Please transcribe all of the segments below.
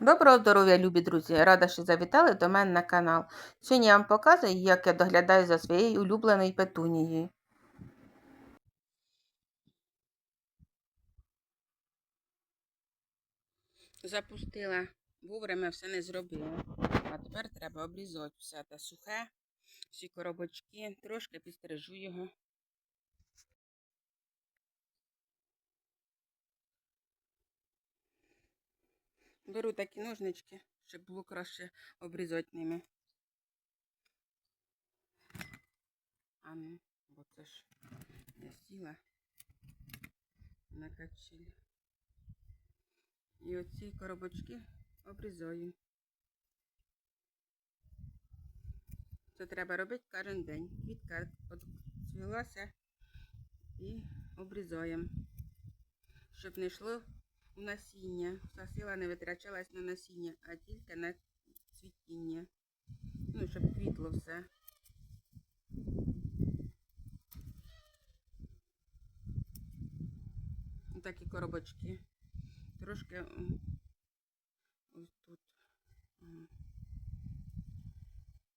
Доброго здоров'я, любі друзі! Рада, що завітали до мене на канал. Сьогодні я вам показую, як я доглядаю за своєю улюбленою петунією. Запустила, вовремя все не зробила. А тепер треба обрізати все те сухе, всі коробочки, трошки підстрижу його. Беру такі ножнички, щоб було краще обрізати ними. А ну, бо це ж я сіла на качель. І оці коробочки обрізаю. Це треба робити кожен день. Квітка цвілася і обрізаємо, щоб не йшло насіння. Вся сила не витрачалась на насіння, а тільки на цвітіння. Ну, щоб квітло все. Такі коробочки. Трошки ось тут.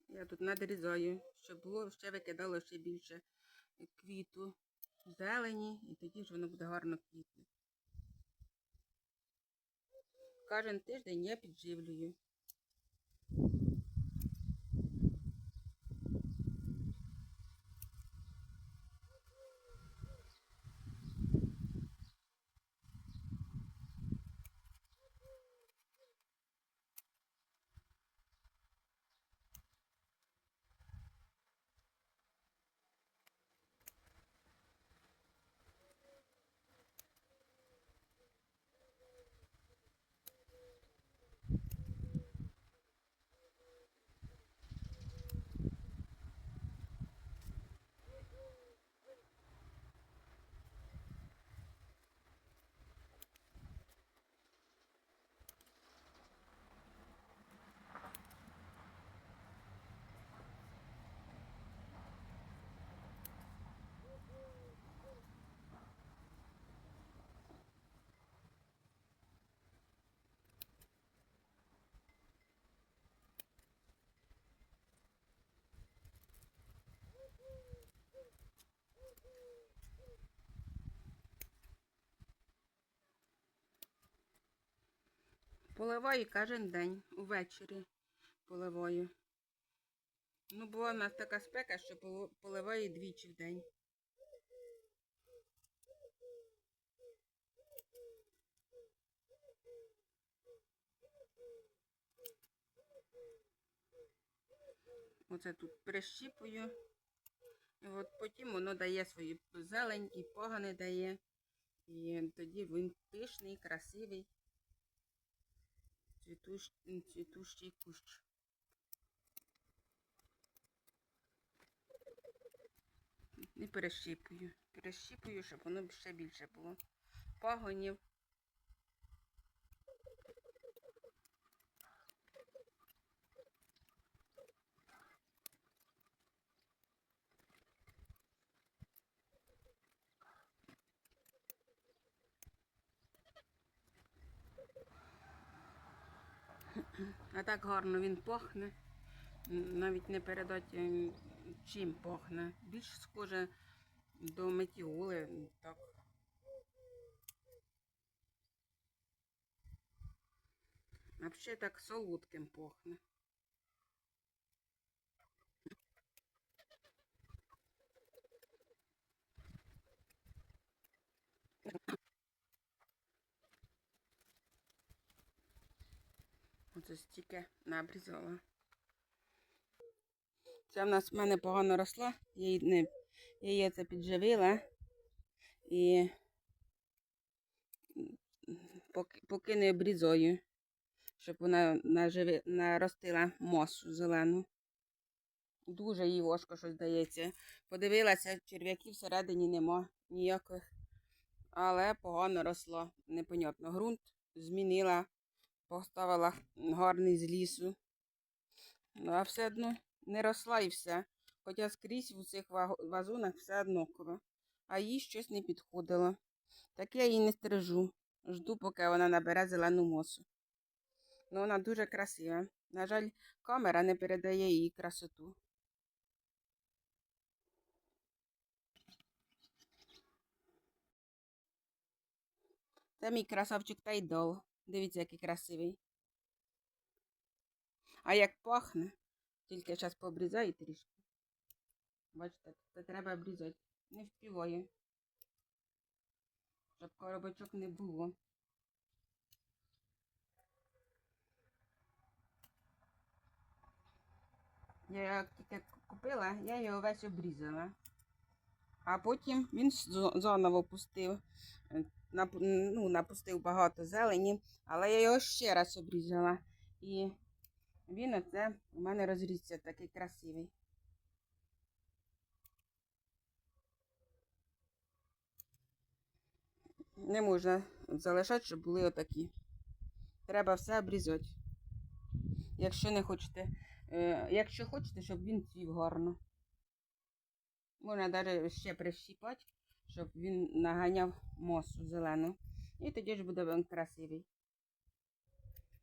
Я тут надрізаю, щоб було ще викидало ще більше квіту, зелені, і тоді ж воно буде гарно квітнути. Кожен тиждень я підживлюю. Поливаю кожен день, увечері поливаю. Ну, була в нас така спека, що поливаю двічі в день. Оце тут прищіпую. І от потім воно дає свою зелень і погани дає. І тоді він пишний, красивий, цвітущ, цвітущий кущ. І перещіпую. Перещіпую, щоб воно ще більше було. Пагонів. А так гарно він пахне. Навіть не передати чим пахне. Більш схоже до метіоли. Так. А ще так солодким пахне. Оце стільки набрізала. Це в нас в мене погано росла, я її, не, я її це підживила і поки, поки не обрізаю, щоб вона наживи, наростила мосу зелену. Дуже їй важко щось дається. Подивилася, черв'яків всередині нема ніяких. Але погано росла. Непонятно. Грунт змінила, поставила гарний з лісу. Ну, а все одно не росла і все. Хоча скрізь у цих вазонах все однаково. А їй щось не підходило. Так я її не стрижу. Жду, поки вона набере зелену мосу. Ну, вона дуже красива. На жаль, камера не передає її красоту. Це мій красавчик Тайдол. Дивіться, який красивий. А як пахне, тільки зараз пообрізаю трішки. Бачите, це треба обрізати. Не вспіваю. Щоб коробочок не було. Я як тільки купила, я його весь обрізала. А потім він заново пустив. Ну, напустив багато зелені, але я його ще раз обрізала. І він оце у мене розрісся такий красивий. Не можна залишати, щоб були отакі. Треба все обрізати. Якщо не хочете, е, якщо хочете, щоб він цвів гарно. Можна навіть ще прищіпати, щоб він наганяв мосу зелену. І тоді ж буде він красивий.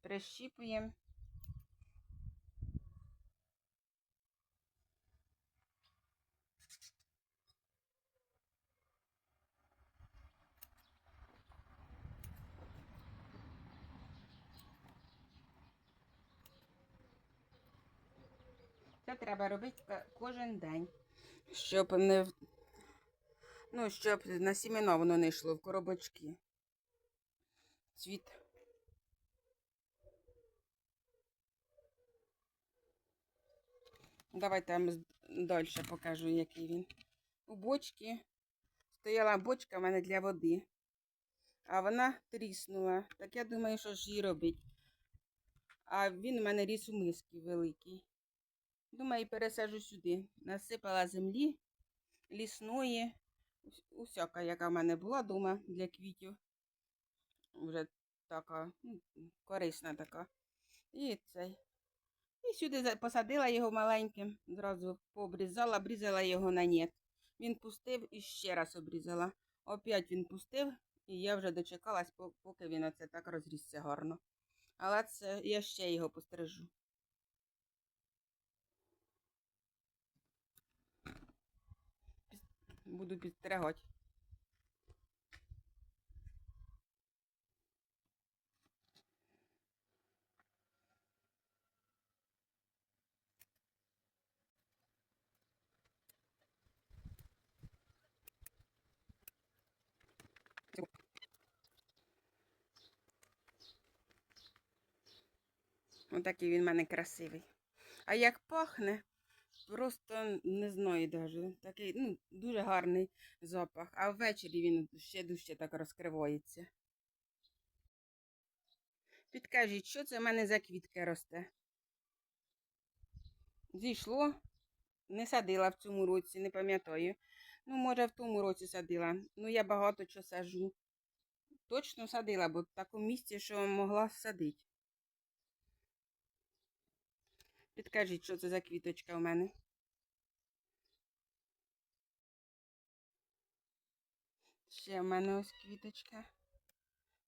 Прищіпуємо. Це треба робити кожен день, щоб не ну, щоб на сімена воно не йшло в коробочки. Цвіт. Давайте я вам далі покажу, який він. У бочці стояла бочка в мене для води, а вона тріснула. Так я думаю, що ж її робити. А він у мене ріс у миски великий. Думаю, пересаджу сюди. Насипала землі лісної, усяка, яка в мене була вдома для квітів. Вже така ну, корисна така. І цей. І сюди посадила його маленьким, зразу пообрізала, обрізала його на нет. Він пустив і ще раз обрізала. Опять він пустив, і я вже дочекалась, поки він оце так розрісся гарно. Але це я ще його пострижу. Буду підстригати. Отакий він в мене красивий. А як пахне, просто не знаю даже. Такий, ну, дуже гарний запах. А ввечері він ще дужче так розкривається. Підкажіть, що це в мене за квітка росте? Зійшло, не садила в цьому році, не пам'ятаю. Ну, може, в тому році садила. Ну, я багато чого сажу. Точно садила, бо в такому місці, що могла садити. Підкажіть, що це за квіточка у мене. Ще в мене ось квіточка.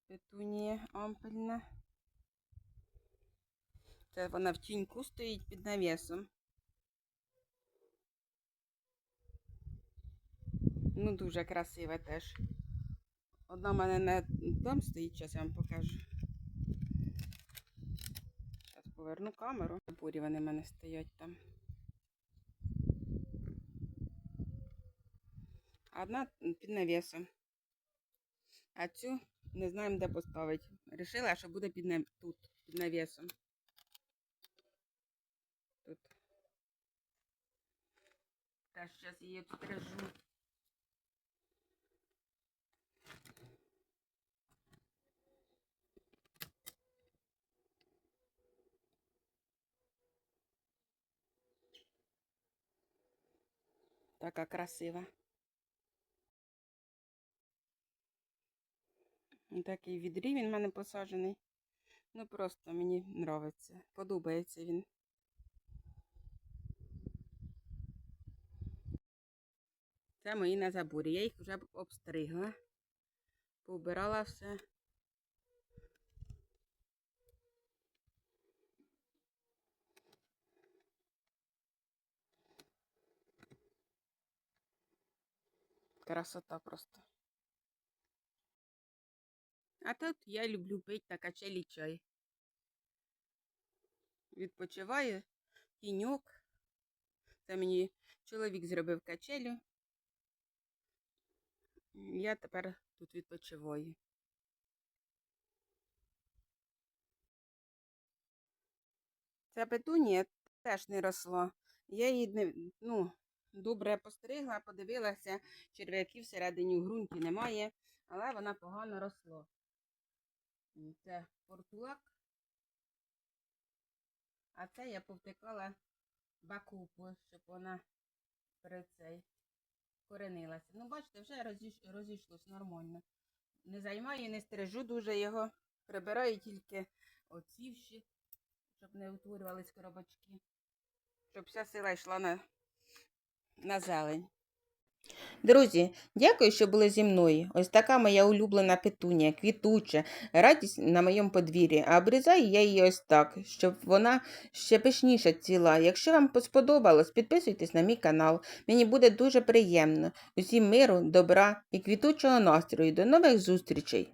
Петунія ампельна. Це вона в тіньку стоїть під навісом. Ну, дуже красива теж. Одна в мене на там стоїть, зараз я вам покажу. Поверну камеру. Бурі вони в мене стоять там. Одна під навісом. А цю не знаємо, де поставити. Рішила, що буде під нав... тут, під навісом. Тут. Та зараз її обстрижу. Така красива. Такий в відрі він в мене посаджений. Ну просто мені подобається. Подобається він. Це мої на заборі. Я їх вже обстригла. Поубирала все. Красота просто. А тут я люблю пити на качелі чай. Відпочиваю, тіньок. Це мені чоловік зробив качелю. Я тепер тут відпочиваю. Ця петунія теж не росла. Я її не, ну, добре постригла, подивилася, черв'яків всередині в ґрунті немає, але вона погано росла. Це портулак. А це я повтикала бакупу, щоб вона перед цей коренилася. Ну, бачите, вже розійш... розійшлось нормально. Не займаю, не стрижу дуже його. Прибираю тільки оцівші, щоб не утворювались коробочки. Щоб вся сила йшла на, на зелень. Друзі, дякую, що були зі мною. Ось така моя улюблена петунія, квітуча, радість на моєму подвір'ї. А обрізаю я її ось так, щоб вона ще пишніше ціла. Якщо вам сподобалось, підписуйтесь на мій канал. Мені буде дуже приємно. Усім миру, добра і квітучого настрою. До нових зустрічей!